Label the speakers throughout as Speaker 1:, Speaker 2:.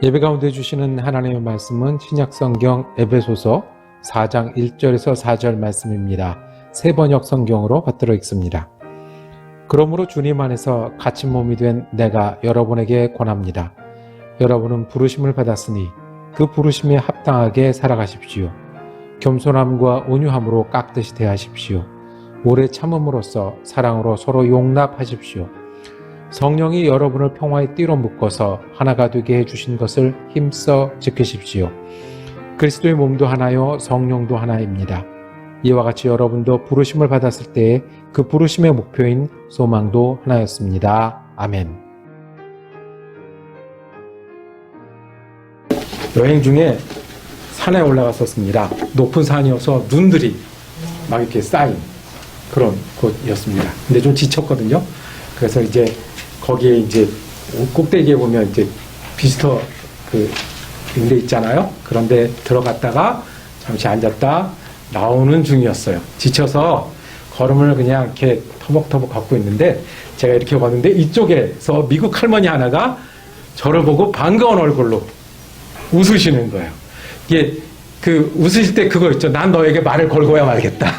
Speaker 1: 예배 가운데 주시는 하나님의 말씀은 신약성경 에베소서 4장 1절에서 4절 말씀입니다. 세 번역 성경으로 받들어 읽습니다. 그러므로 주님 안에서 갇힌 몸이 된 내가 여러분에게 권합니다. 여러분은 부르심을 받았으니 그 부르심에 합당하게 살아가십시오. 겸손함과 온유함으로 깍듯이 대하십시오. 오래 참음으로써 사랑으로 서로 용납하십시오. 성령이 여러분을 평화의 띠로 묶어서 하나가 되게 해주신 것을 힘써 지키십시오. 그리스도의 몸도 하나요, 성령도 하나입니다. 이와 같이 여러분도 부르심을 받았을 때에 그 부르심의 목표인 소망도 하나였습니다. 아멘. 여행 중에 산에 올라갔었습니다. 높은 산이어서 눈들이 막 이렇게 쌓인 그런 곳이었습니다. 근데 좀 지쳤거든요. 그래서 이제 거기에 이제 꼭대기에 보면 이제 비스터 그 인데 있잖아요. 그런데 들어갔다가 잠시 앉았다 나오는 중이었어요. 지쳐서 걸음을 그냥 이렇게 터벅터벅 걷고 있는데 제가 이렇게 걷는데 이쪽에서 미국 할머니 하나가 저를 보고 반가운 얼굴로 웃으시는 거예요. 이게 그 웃으실 때 그거 있죠. 난 너에게 말을 걸고야 말겠다.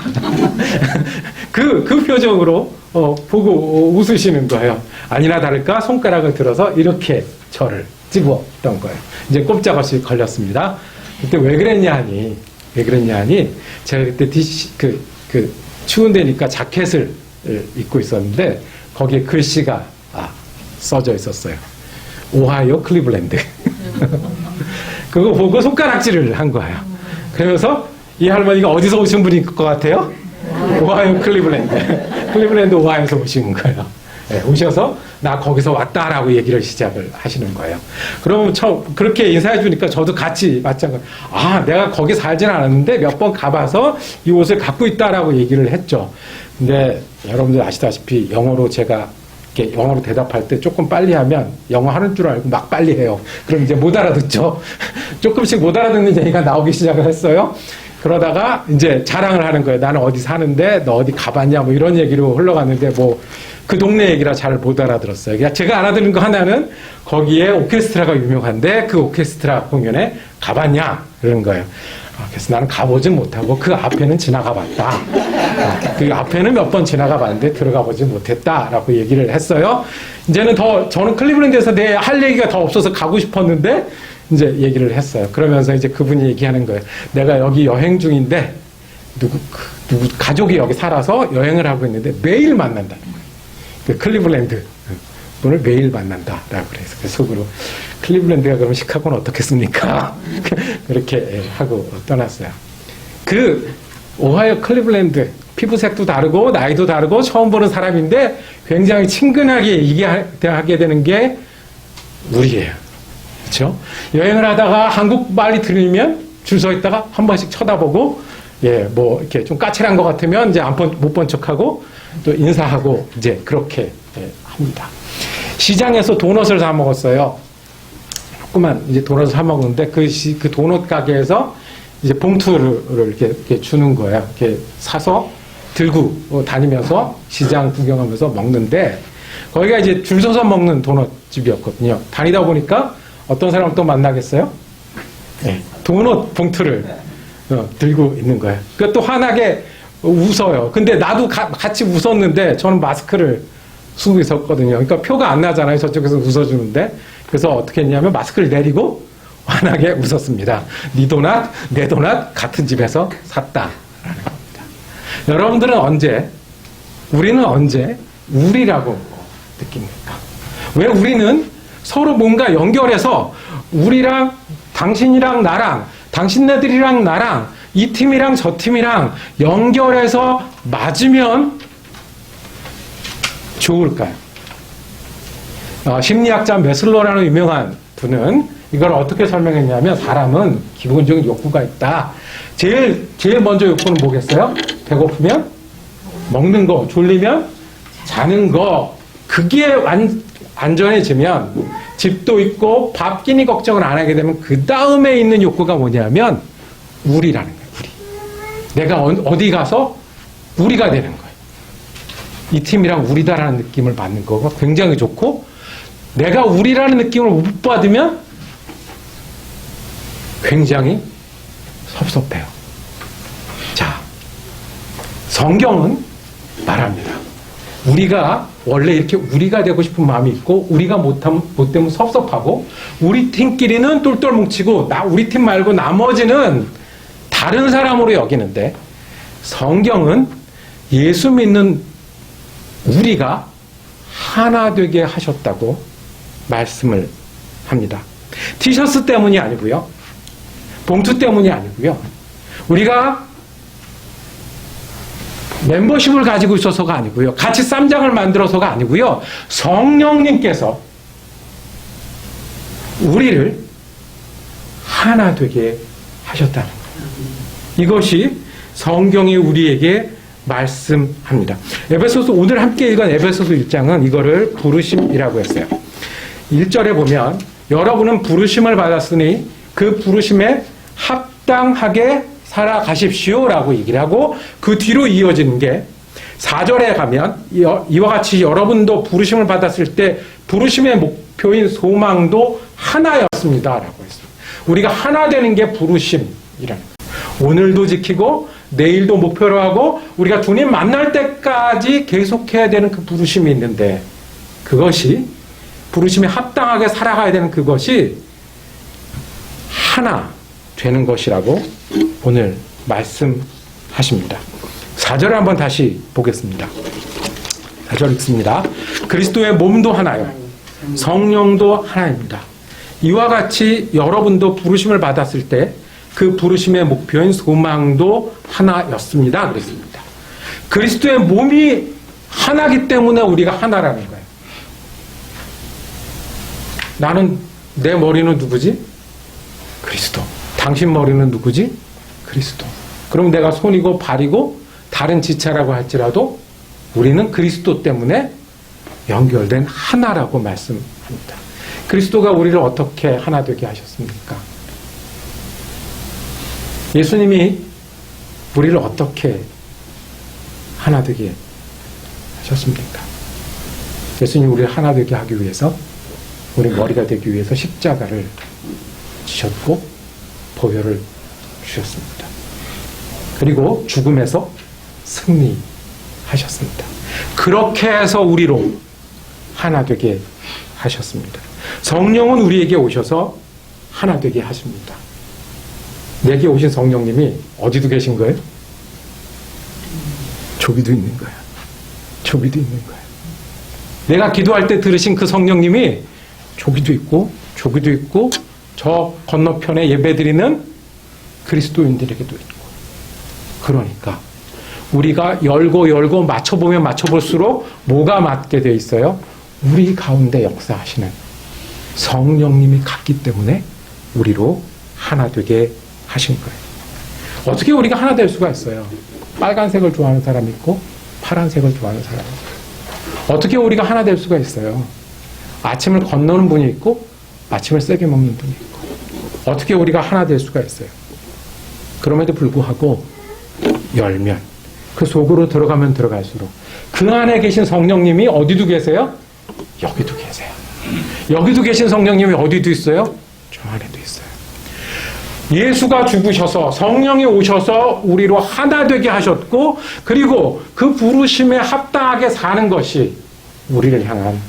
Speaker 1: 그, 그 표정으로 어, 보고 웃으시는 거예요. 아니나 다를까 손가락을 들어서 이렇게 저를 찍었던 거예요. 이제 꼼짝없이 걸렸습니다. 그때 왜 그랬냐 하니, 왜 그랬냐 하니, 제가 그때 디시, 그, 그, 추운 데니까 자켓을 입고 있었는데, 거기에 글씨가, 아, 써져 있었어요. 오하이오 클리블랜드. 그거 보고 손가락질을 한 거예요. 그러면서 이 할머니가 어디서 오신 분일 것 같아요? 오하이오 클리블랜드. 클리블랜드 오하이오에서 오신 거예요. 네, 오셔서 나 거기서 왔다라고 얘기를 시작을 하시는 거예요. 그러면 저 그렇게 인사해 주니까 저도 같이 마찬가지. 아, 내가 거기 살진 않았는데 몇 번 가봐서 이 옷을 갖고 있다라고 얘기를 했죠. 근데 여러분들 아시다시피 영어로 제가 이렇게 영어로 대답할 때 조금 빨리 하면 영어 하는 줄 알고 막 빨리 해요. 그럼 이제 못 알아듣죠. 조금씩 못 알아듣는 얘기가 나오기 시작을 했어요. 그러다가 이제 자랑을 하는 거예요. 나는 어디 사는데 너 어디 가봤냐 뭐 이런 얘기로 흘러갔는데 뭐 그 동네 얘기라 잘 못 알아들었어요. 제가 알아듣는 거 하나는 거기에 오케스트라가 유명한데 그 오케스트라 공연에 가봤냐 그러는 거예요. 아, 그래서 나는 가보진 못하고 그 앞에는 지나가 봤다. 아, 그 앞에는 몇 번 지나가 봤는데 들어가 보지 못했다라고 얘기를 했어요. 이제는 더 저는 클리블랜드에서 내 할 얘기가 더 없어서 가고 싶었는데 이제 얘기를 했어요. 그러면서 이제 그분이 얘기하는 거예요. 내가 여기 여행 중인데 누구 그, 누구 가족이 여기 살아서 여행을 하고 있는데 매일 만난다는 거예요. 그 클리블랜드 분을 매일 만난다라고 그래서 그 속으로 클리블랜드가 그럼 시카고는 어떻겠습니까? 그렇게 하고 떠났어요. 그 오하이오 클리블랜드 피부색도 다르고 나이도 다르고 처음 보는 사람인데 굉장히 친근하게 얘기하게 되는 게 우리예요. 그렇죠? 여행을 하다가 한국 말이 들리면 줄 서 있다가 한 번씩 쳐다보고 예, 뭐 이렇게 좀 까칠한 것 같으면 이제 못본 척하고 또 인사하고 이제 그렇게 예, 합니다. 시장에서 도넛을 사 먹었어요. 조그만 이제 도넛을 사 먹는데 그, 시, 그 도넛 가게에서 이제 봉투를 이렇게, 이렇게 주는 거예요. 이렇게 사서 들고 다니면서 시장 구경하면서 먹는데 거기가 이제 줄 서서 먹는 도넛 집이었거든요. 다니다 보니까 어떤 사람 또 만나겠어요? 네, 도넛 봉투를 어, 들고 있는 거예요. 그또 환하게 웃어요. 근데 나도 가, 같이 웃었는데 저는 마스크를 쓰고 있었거든요. 그러니까 표가 안 나잖아요. 저쪽에서 웃어주는데. 그래서 어떻게 했냐면 마스크를 내리고 환하게 웃었습니다. 네 도넛, 내 도넛 같은 집에서 샀다. 라는 겁니다. 여러분들은 언제, 우리는 언제 우리라고 느낍니까? 왜 우리는 서로 뭔가 연결해서 우리랑 당신이랑 나랑 당신네들이랑 나랑 이 팀이랑 저 팀이랑 연결해서 맞으면 좋을까요? 어, 심리학자 메슬로라는 유명한 분은 이걸 어떻게 설명했냐면 사람은 기본적인 욕구가 있다. 제일 제일 먼저 욕구는 뭐겠어요? 배고프면 먹는 거, 졸리면 자는 거. 그게 안, 안전해지면 집도 있고 밥 끼니 걱정을 안 하게 되면 그 다음에 있는 욕구가 뭐냐면 우리라는 거예요. 우리. 내가 어 디 가서 우리가 되는 거예요. 이 팀이랑 우리다라는 느낌을 받는 거가 굉장히 좋고 내가 우리라는 느낌을 못 받으면 굉장히 섭섭해요. 자, 성경은 말합니다. 우리가 원래 이렇게 우리가 되고 싶은 마음이 있고 우리가 못하면 못 되면 섭섭하고 우리 팀끼리는 똘똘 뭉치고 나 우리 팀 말고 나머지는 다른 사람으로 여기는데 성경은 예수 믿는 우리가 하나 되게 하셨다고 말씀을 합니다. 티셔츠 때문이 아니고요. 봉투 때문이 아니고요. 우리가 멤버십을 가지고 있어서가 아니고요. 같이 쌈장을 만들어서가 아니고요. 성령님께서 우리를 하나 되게 하셨다는 거예요. 이것이 성경이 우리에게 말씀합니다. 에베소서 오늘 함께 읽은 에베소서 1장은 이거를 부르심이라고 했어요. 1절에 보면 여러분은 부르심을 받았으니 그 부르심에 합당하게 살아가십시오라고 얘기를 하고 그 뒤로 이어지는 게 4절에 가면 이- 이와 같이 여러분도 부르심을 받았을 때 부르심의 목표인 소망도 하나였습니다라고 했습니다. 우리가 하나 되는 게 부르심이라는 거예요. 오늘도 지키고 내일도 목표로 하고 우리가 주님 만날 때까지 계속해야 되는 그 부르심이 있는데 그것이 부르심에 합당하게 살아가야 되는 그것이 하나 되는 것이라고 오늘 말씀하십니다. 4절을 한번 다시 보겠습니다. 4절 읽습니다. 그리스도의 몸도 하나요. 성령도 하나입니다. 이와 같이 여러분도 부르심을 받았을 때 그 부르심의 목표인 소망도 하나였습니다. 그랬습니다. 그리스도의 몸이 하나기 때문에 우리가 하나라는 거예요. 나는 내 머리는 누구지? 그리스도. 당신 머리는 누구지? 그리스도. 그럼 내가 손이고 발이고 다른 지체라고 할지라도 우리는 그리스도 때문에 연결된 하나라고 말씀합니다. 그리스도가 우리를 어떻게 하나 되게 하셨습니까? 예수님이 우리를 어떻게 하나 되게 하셨습니까? 예수님이 우리를 하나 되게 하기 위해서 우리 머리가 되기 위해서 십자가를 지셨고 보혈을 주셨습니다. 그리고 죽음에서 승리하셨습니다. 그렇게 해서 우리로 하나 되게 하셨습니다. 성령은 우리에게 오셔서 하나 되게 하십니다. 내게 오신 성령님이 어디도 계신 거예요? 조비도 있는 거야. 조비도 있는 거야. 내가 기도할 때 들으신 그 성령님이 조비도 있고 조비도 있고 저 건너편에 예배드리는 그리스도인들에게도 있고 그러니까 우리가 열고 열고 맞춰보면 맞춰볼수록 뭐가 맞게 돼 있어요? 우리 가운데 역사하시는 성령님이 같기 때문에 우리로 하나 되게 하신 거예요. 어떻게 우리가 하나 될 수가 있어요? 빨간색을 좋아하는 사람이 있고 파란색을 좋아하는 사람이 있고 어떻게 우리가 하나 될 수가 있어요? 아침을 건너는 분이 있고 아침을 세게 먹는 분이 있고 어떻게 우리가 하나 될 수가 있어요? 그럼에도 불구하고 열면 그 속으로 들어가면 들어갈수록 그 안에 계신 성령님이 어디도 계세요? 여기도 계세요. 여기도 계신 성령님이 어디도 있어요? 저 안에도 있어요. 예수가 죽으셔서 성령이 오셔서 우리로 하나 되게 하셨고 그리고 그 부르심에 합당하게 사는 것이 우리를 향한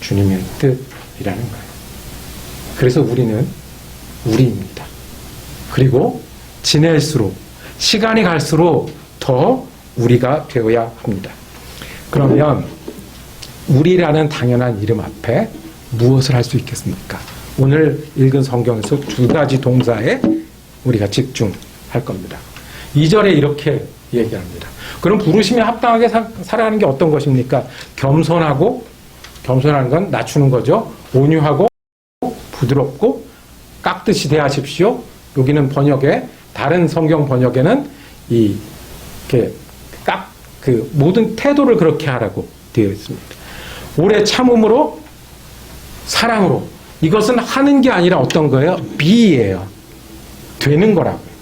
Speaker 1: 주님의 뜻이라는 거예요. 그래서 우리는 우리입니다. 그리고 지낼수록 시간이 갈수록 더 우리가 되어야 합니다. 그러면 우리라는 당연한 이름 앞에 무엇을 할 수 있겠습니까? 오늘 읽은 성경에서 두 가지 동사에 우리가 집중할 겁니다. 2절에 이렇게 얘기합니다. 그럼 부르심에 합당하게 사, 살아가는 게 어떤 것입니까? 겸손하고 겸손한 건 낮추는 거죠. 온유하고 부드럽고 깍듯이 대하십시오. 여기는 번역에 다른 성경 번역에는 이 이렇게 깍 그 모든 태도를 그렇게 하라고 되어 있습니다. 오래 참음으로 사랑으로 이것은 하는 게 아니라 어떤 거예요? 비예요. 되는 거라고요.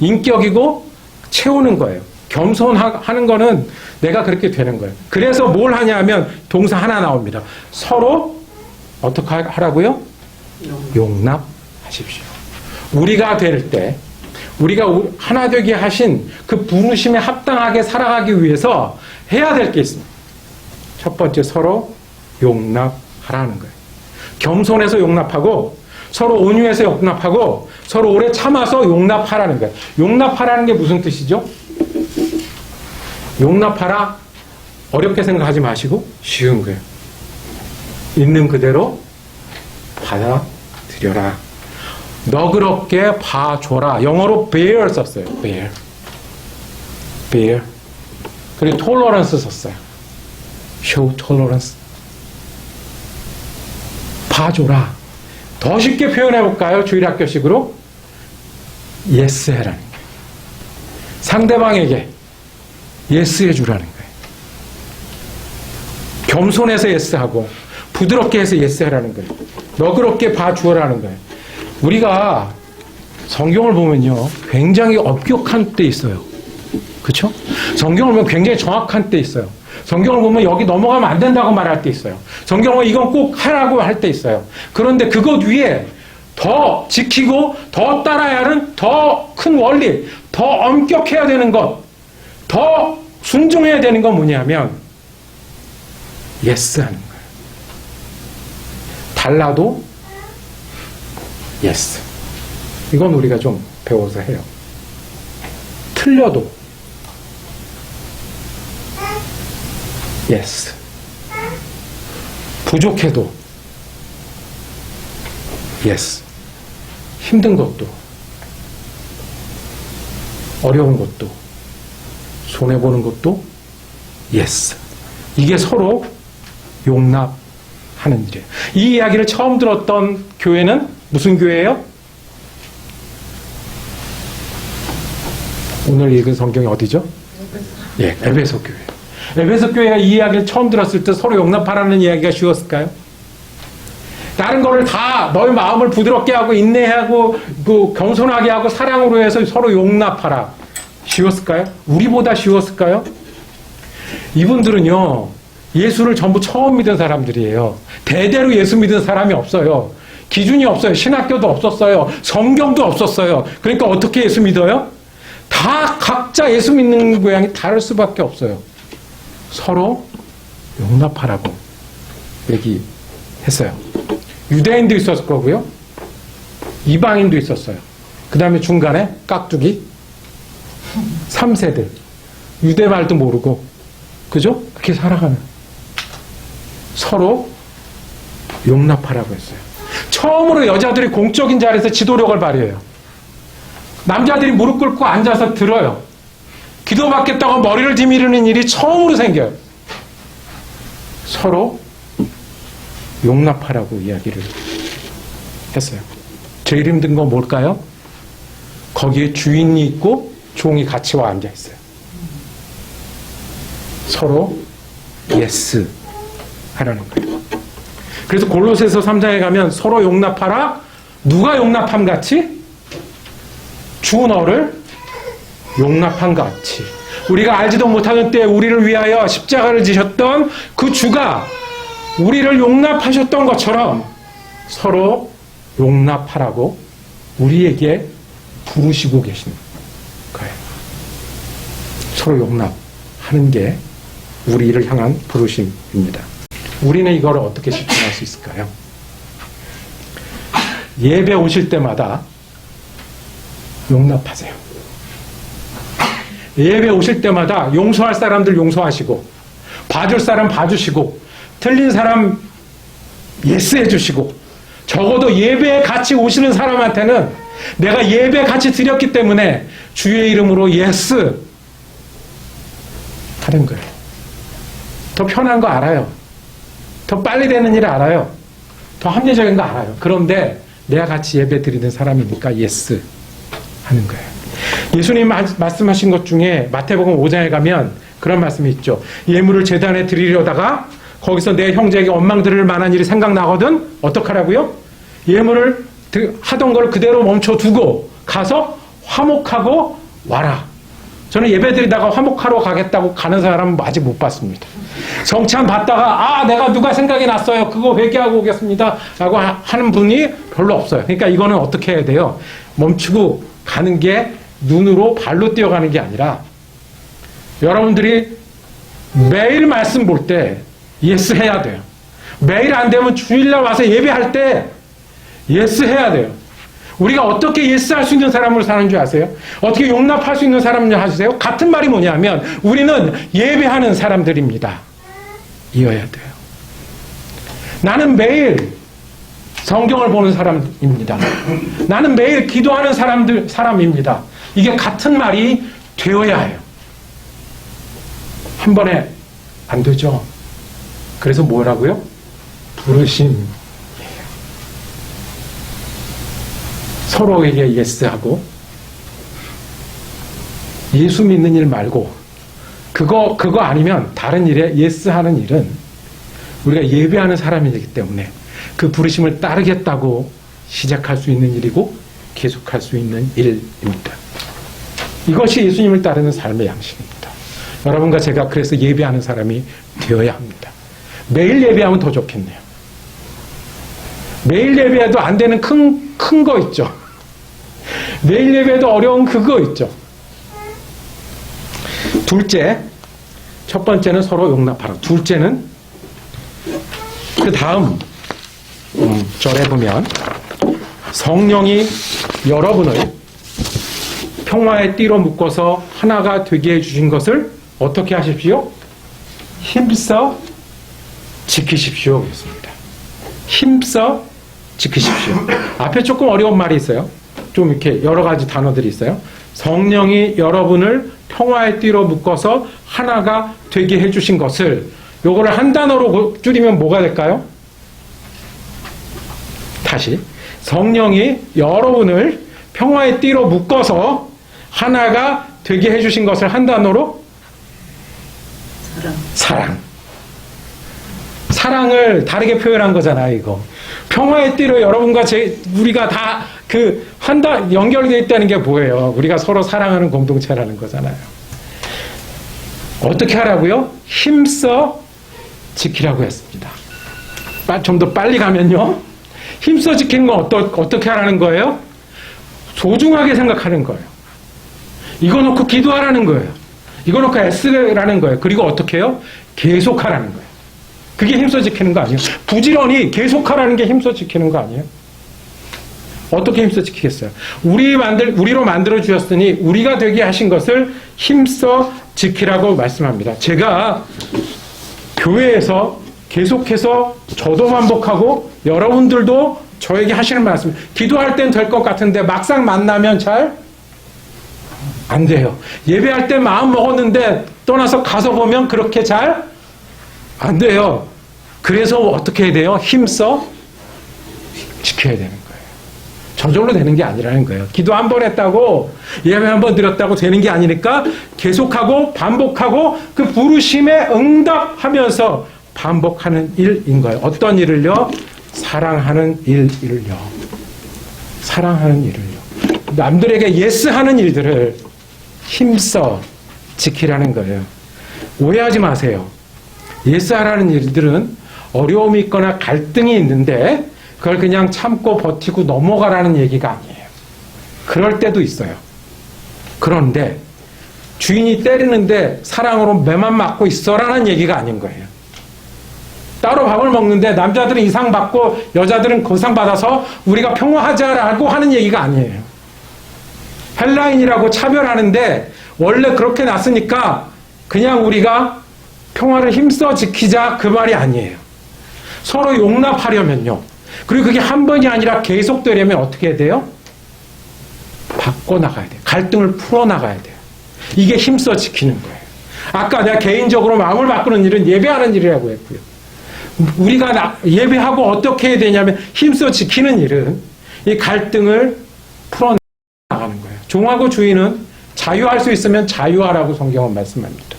Speaker 1: 인격이고 채우는 거예요. 겸손하는 거는 내가 그렇게 되는 거예요. 그래서 뭘 하냐면 동사 하나 나옵니다. 서로 어떻게 하라고요? 용납하십시오. 우리가 될 때, 우리가 우- 하나 되게 하신 그 부르심에 합당하게 살아가기 위해서 해야 될 게 있습니다. 첫 번째 서로 용납하라는 거예요. 겸손해서 용납하고 서로 온유해서 용납하고 서로 오래 참아서 용납하라는 거예요. 용납하라는 게 무슨 뜻이죠? 용납하라 어렵게 생각하지 마시고 쉬운 거예요. 있는 그대로 받아들여라. 너그럽게 봐줘라. 영어로 bear 썼어요. bear. bear. 그리고 tolerance 썼어요. show tolerance. 봐줘라. 더 쉽게 표현해 볼까요? 주일학교식으로? yes 해라는 거예요. 상대방에게 yes 해주라는 거예요. 겸손해서 yes 하고 부드럽게 해서 yes 하라는 거예요. 너그럽게 봐주어라는 거예요. 우리가 성경을 보면요. 굉장히 엄격한 때 있어요. 그렇죠? 성경을 보면 굉장히 정확한 때 있어요. 성경을 보면 여기 넘어가면 안 된다고 말할 때 있어요. 성경은 이건 꼭 하라고 할 때 있어요. 그런데 그것 위에 더 지키고 더 따라야 하는 더 큰 원리, 더 엄격해야 되는 것, 더 순종해야 되는 건 뭐냐면 예스 하는 거예요. 달라도 예스. 이건 우리가 좀 배워서 해요. 틀려도 예스. 부족해도 예스. 힘든 것도 어려운 것도 손해 보는 것도 예스. 이게 서로 용납 하는 일이에요. 이 이야기를 처음 들었던 교회는 무슨 교회예요? 오늘 읽은 성경이 어디죠? 예, 에베소 교회. 에베소 교회가 이 이야기를 처음 들었을 때 서로 용납하라는 이야기가 쉬웠을까요? 다른 거를 다 너의 마음을 부드럽게 하고 인내하고 그 겸손하게 하고 사랑으로 해서 서로 용납하라. 쉬웠을까요? 우리보다 쉬웠을까요? 이분들은요, 예수를 전부 처음 믿은 사람들이에요. 대대로 예수 믿은 사람이 없어요. 기준이 없어요. 신학교도 없었어요. 성경도 없었어요. 그러니까 어떻게 예수 믿어요? 다 각자 예수 믿는 모양이 다를 수밖에 없어요. 서로 용납하라고 얘기했어요. 유대인도 있었을 거고요. 이방인도 있었어요. 그 다음에 중간에 깍두기 3세들. 유대 말도 모르고 그죠? 그렇게 살아가는 서로 용납하라고 했어요. 처음으로 여자들이 공적인 자리에서 지도력을 발휘해요. 남자들이 무릎 꿇고 앉아서 들어요. 기도받겠다고 머리를 디미르는 일이 처음으로 생겨요. 서로 용납하라고 이야기를 했어요. 제일 힘든 건 뭘까요? 거기에 주인이 있고 종이 같이 와 앉아 있어요. 서로 예스 하라는 거예요. 그래서 골로새서 3장에 가면 서로 용납하라. 누가 용납함 같이? 주 너를 용납한 것 같이. 우리가 알지도 못하는 때 우리를 위하여 십자가를 지셨던 그 주가 우리를 용납하셨던 것처럼 서로 용납하라고 우리에게 부르시고 계시는 거예요. 서로 용납하는 게 우리를 향한 부르심입니다. 우리는 이걸 어떻게 실천할 수 있을까요? 예배 오실 때마다 용납하세요. 예배 오실 때마다 용서할 사람들 용서하시고, 봐줄 사람 봐주시고, 틀린 사람 예스 해주시고, 적어도 예배에 같이 오시는 사람한테는 내가 예배 같이 드렸기 때문에 주의 이름으로 예스 하는 거예요. 더 편한 거 알아요. 더 빨리 되는 일 알아요. 더 합리적인 거 알아요. 그런데 내가 같이 예배 드리는 사람이니까 예스 하는 거예요. 예수님 말씀하신 것 중에 마태복음 5장에 가면 그런 말씀이 있죠. 예물을 재단에 드리려다가 거기서 내 형제에게 원망 들을 만한 일이 생각나거든 어떡하라고요? 예물을 하던 걸 그대로 멈춰 두고 가서 화목하고 와라. 저는 예배드리다가 화목하러 가겠다고 가는 사람은 아직 못 봤습니다. 성찬 받다가 아 내가 누가 생각이 났어요. 그거 회개하고 오겠습니다. 라고 하- 하는 분이 별로 없어요. 그러니까 이거는 어떻게 해야 돼요? 멈추고 가는 게 눈으로 발로 뛰어가는 게 아니라 여러분들이 매일 말씀 볼 때 예스 해야 돼요. 매일 안 되면 주일날 와서 예배할 때 예스 해야 돼요. 우리가 어떻게 예스 할 수 있는 사람으로 사는 줄 아세요? 어떻게 용납할 수 있는 사람을 아세요? 같은 말이 뭐냐면 우리는 예배하는 사람들입니다. 이어야 돼요. 나는 매일 성경을 보는 사람입니다. 나는 매일 기도하는 사람들 사람입니다. 이게 같은 말이 되어야 해요. 한 번에 안 되죠. 그래서 뭐라고요? 부르심. 서로에게 예스하고 예수 믿는 일 말고 그거 그거 아니면 다른 일에 예스하는 일은 우리가 예배하는 사람이기 때문에 그 부르심을 따르겠다고 시작할 수 있는 일이고 계속할 수 있는 일입니다. 이것이 예수님을 따르는 삶의 양식입니다. 여러분과 제가 그래서 예배하는 사람이 되어야 합니다. 매일 예배하면 더 좋겠네요. 매일 예배해도 안 되는 큰, 큰 거 있죠. 매일 예배도 어려운 그거 있죠. 둘째, 첫 번째는 서로 용납하라. 둘째는 그 다음 음, 절에 보면 성령이 여러분을 평화의 띠로 묶어서 하나가 되게 해주신 것을 어떻게 하십시오? 힘써 지키십시오. 힘써 지키십시오. 앞에 조금 어려운 말이 있어요. 좀 이렇게 여러 가지 단어들이 있어요. 성령이 여러분을 평화의 띠로 묶어서 하나가 되게 해주신 것을 요거를 한 단어로 고- 줄이면 뭐가 될까요? 다시 성령이 여러분을 평화의 띠로 묶어서 하나가 되게 해주신 것을 한 단어로
Speaker 2: 사랑.
Speaker 1: 사랑. 사랑을 다르게 표현한 거잖아요, 이거. 평화의 띠로 여러분과 제, 우리가 다 그, 한다, 연결되어 있다는 게 뭐예요? 우리가 서로 사랑하는 공동체라는 거잖아요. 어떻게 하라고요? 힘써 지키라고 했습니다. 좀 더 빨리 가면요. 힘써 지키는 건 어떠, 어떻게 하라는 거예요? 소중하게 생각하는 거예요. 이거 놓고 기도하라는 거예요. 이거 놓고 애쓰라는 거예요. 그리고 어떻게 해요? 계속하라는 거예요. 그게 힘써 지키는 거 아니에요? 부지런히 계속하라는 게 힘써 지키는 거 아니에요? 어떻게 힘써 지키겠어요? 우리 만들, 우리로 만들어 주셨으니 우리가 되게 하신 것을 힘써 지키라고 말씀합니다. 제가 교회에서 계속해서 저도 반복하고 여러분들도 저에게 하시는 말씀, 기도할 땐 될 것 같은데 막상 만나면 잘 안 돼요. 예배할 때 마음 먹었는데 떠나서 가서 보면 그렇게 잘 안 돼요. 그래서 어떻게 해야 돼요? 힘써 지켜야 되는 거예요. 저절로 되는 게 아니라는 거예요. 기도 한 번 했다고 예배 한 번 드렸다고 되는 게 아니니까 계속하고 반복하고 그 부르심에 응답하면서 반복하는 일인 거예요. 어떤 일을요? 사랑하는 일을요. 사랑하는 일을요. 남들에게 예스 하는 일들을 힘써 지키라는 거예요. 오해하지 마세요. 예스 하라는 일들은 어려움이 있거나 갈등이 있는데 그걸 그냥 참고 버티고 넘어가라는 얘기가 아니에요. 그럴 때도 있어요. 그런데 주인이 때리는데 사랑으로 매만 맞고 있어라는 얘기가 아닌 거예요. 따로 밥을 먹는데 남자들은 이상 받고 여자들은 고상 받아서 우리가 평화하자라고 하는 얘기가 아니에요. 헬라인이라고 차별하는데 원래 그렇게 났으니까 그냥 우리가 평화를 힘써 지키자 그 말이 아니에요. 서로 용납하려면요. 그리고 그게 한 번이 아니라 계속되려면 어떻게 돼요? 바꿔 나가야 돼요. 갈등을 풀어 나가야 돼요. 이게 힘써 지키는 거예요. 아까 내가 개인적으로 마음을 바꾸는 일은 예배하는 일이라고 했고요. 우리가 나- 예배하고 어떻게 해야 되냐면 힘써 지키는 일은 이 갈등을 풀어 나가는 거예요. 종하고 주인은 자유할 수 있으면 자유하라고 성경은 말씀합니다.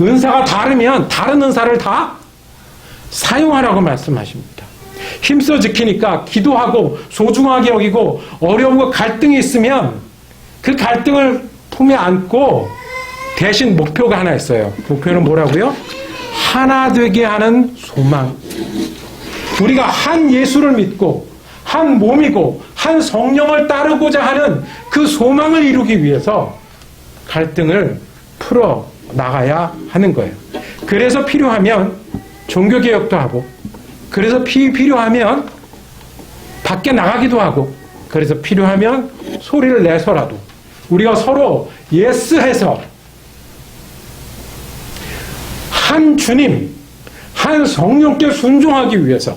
Speaker 1: 은사가 다르면 다른 은사를 다 사용하라고 말씀하십니다. 힘써 지키니까 기도하고 소중하게 여기고 어려움과 갈등이 있으면 그 갈등을 품에 안고 대신 목표가 하나 있어요. 목표는 뭐라고요? 하나 되게 하는 소망. 우리가 한 예수를 믿고 한 몸이고 한 성령을 따르고자 하는 그 소망을 이루기 위해서 갈등을 풀어 나가야 하는 거예요. 그래서 필요하면 종교개혁도 하고 그래서 피, 필요하면 밖에 나가기도 하고 그래서 필요하면 소리를 내서라도 우리가 서로 예스해서 한 주님, 한 성령께 순종하기 위해서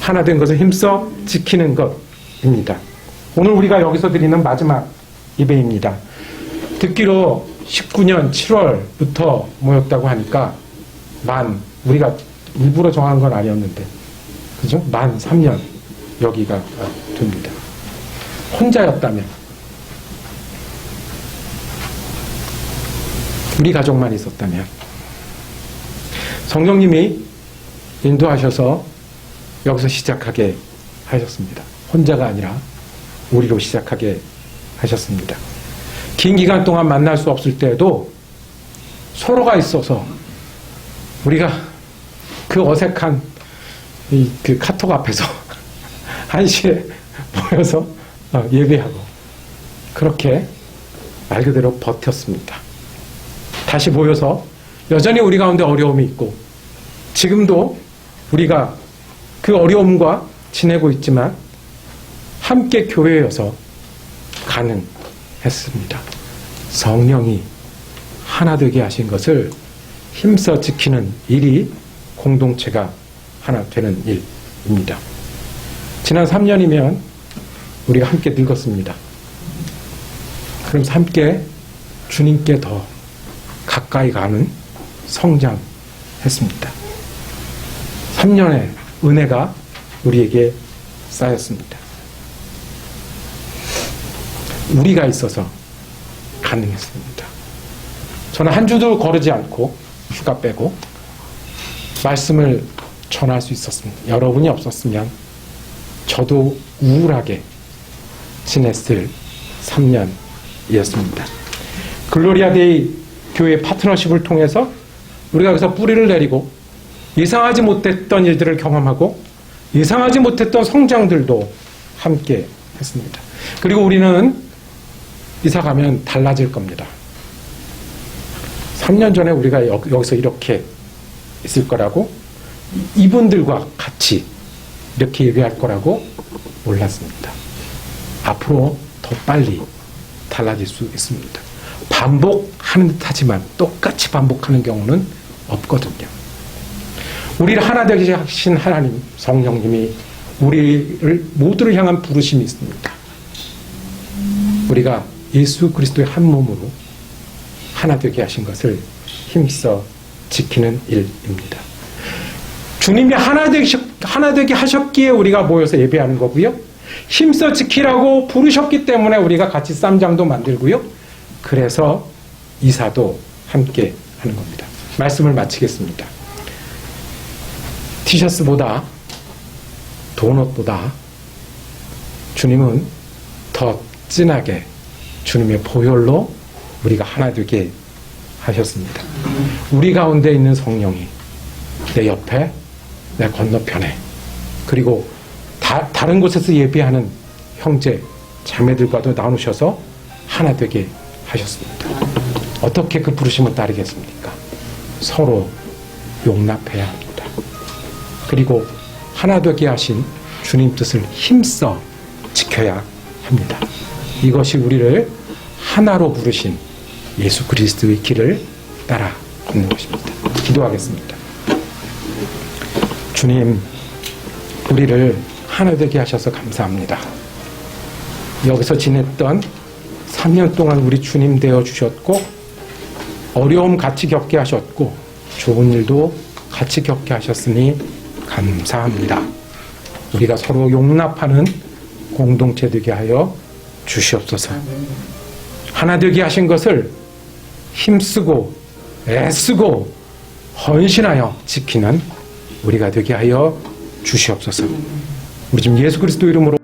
Speaker 1: 하나 된 것을 힘써 지키는 것입니다. 오늘 우리가 여기서 드리는 마지막 예배입니다. 듣기로 19년 7월부터 모였다고 하니까 만 우리가 일부러 정한 건 아니었는데 그죠? 만 3년 여기가 됩니다. 혼자였다면 우리 가족만 있었다면 성령님이 인도하셔서 여기서 시작하게 하셨습니다. 혼자가 아니라 우리로 시작하게 하셨습니다. 긴 기간 동안 만날 수 없을 때에도 서로가 있어서 우리가 그 어색한 이 그 카톡 앞에서 한 시에 모여서 어, 예배하고 그렇게 말 그대로 버텼습니다. 다시 모여서 여전히 우리 가운데 어려움이 있고 지금도 우리가 그 어려움과 지내고 있지만 함께 교회여서 가능했습니다. 성령이 하나 되게 하신 것을 힘써 지키는 일이 공동체가 하나 되는 일입니다. 지난 3년이면 우리가 함께 늙었습니다. 그러면서 함께 주님께 더 가까이 가는 성장했습니다. 3년의 은혜가 우리에게 쌓였습니다. 우리가 있어서 가능했습니다. 저는 한 주도 거르지 않고 휴가 빼고 말씀을 전할 수 있었습니다. 여러분이 없었으면 저도 우울하게 지냈을 3년이었습니다. 글로리아 데이 교회 파트너십을 통해서 우리가 여기서 뿌리를 내리고 예상하지 못했던 일들을 경험하고 예상하지 못했던 성장들도 함께 했습니다. 그리고 우리는 이사 가면 달라질 겁니다. 3년 전에 우리가 여- 여기서 이렇게 있을 거라고 이분들과 같이 이렇게 얘기할 거라고 몰랐습니다. 앞으로 더 빨리 달라질 수 있습니다. 반복하는 듯 하지만 똑같이 반복하는 경우는 없거든요. 우리를 하나 되게 하신 하나님, 성령님이 우리를 모두를 향한 부르심이 있습니다. 우리가 예수 그리스도의 한 몸으로 하나 되게 하신 것을 힘써 지키는 일입니다. 주님이 하나 되게, 하나 되게 하셨기에 우리가 모여서 예배하는 거고요. 힘써 지키라고 부르셨기 때문에 우리가 같이 쌈장도 만들고요. 그래서 이사도 함께 하는 겁니다. 말씀을 마치겠습니다. 티셔츠보다 도넛보다 주님은 더 진하게 주님의 보혈로 우리가 하나 되게 하셨습니다. 우리 가운데 있는 성령이 내 옆에, 내 건너편에, 그리고 다, 다른 곳에서 예배하는 형제, 자매들과도 나누셔서 하나 되게 하셨습니다. 어떻게 그 부르심을 따르겠습니까? 서로 용납해야 합니다. 그리고 하나 되게 하신 주님 뜻을 힘써 지켜야 합니다. 이것이 우리를 하나로 부르신 예수 그리스도의 길을 따라 걷는 것입니다. 기도하겠습니다. 주님, 우리를 하나 되게 하셔서 감사합니다. 여기서 지냈던 3년 동안 우리 주님 되어 주셨고, 어려움 같이 겪게 하셨고, 좋은 일도 같이 겪게 하셨으니 감사합니다. 우리가 서로 용납하는 공동체 되게 하여 주시옵소서. 하나 되게 하신 것을 힘쓰고 애쓰고 헌신하여 지키는 우리가 되게 하여 주시옵소서. 우리 지금 예수 그리스도 이름으로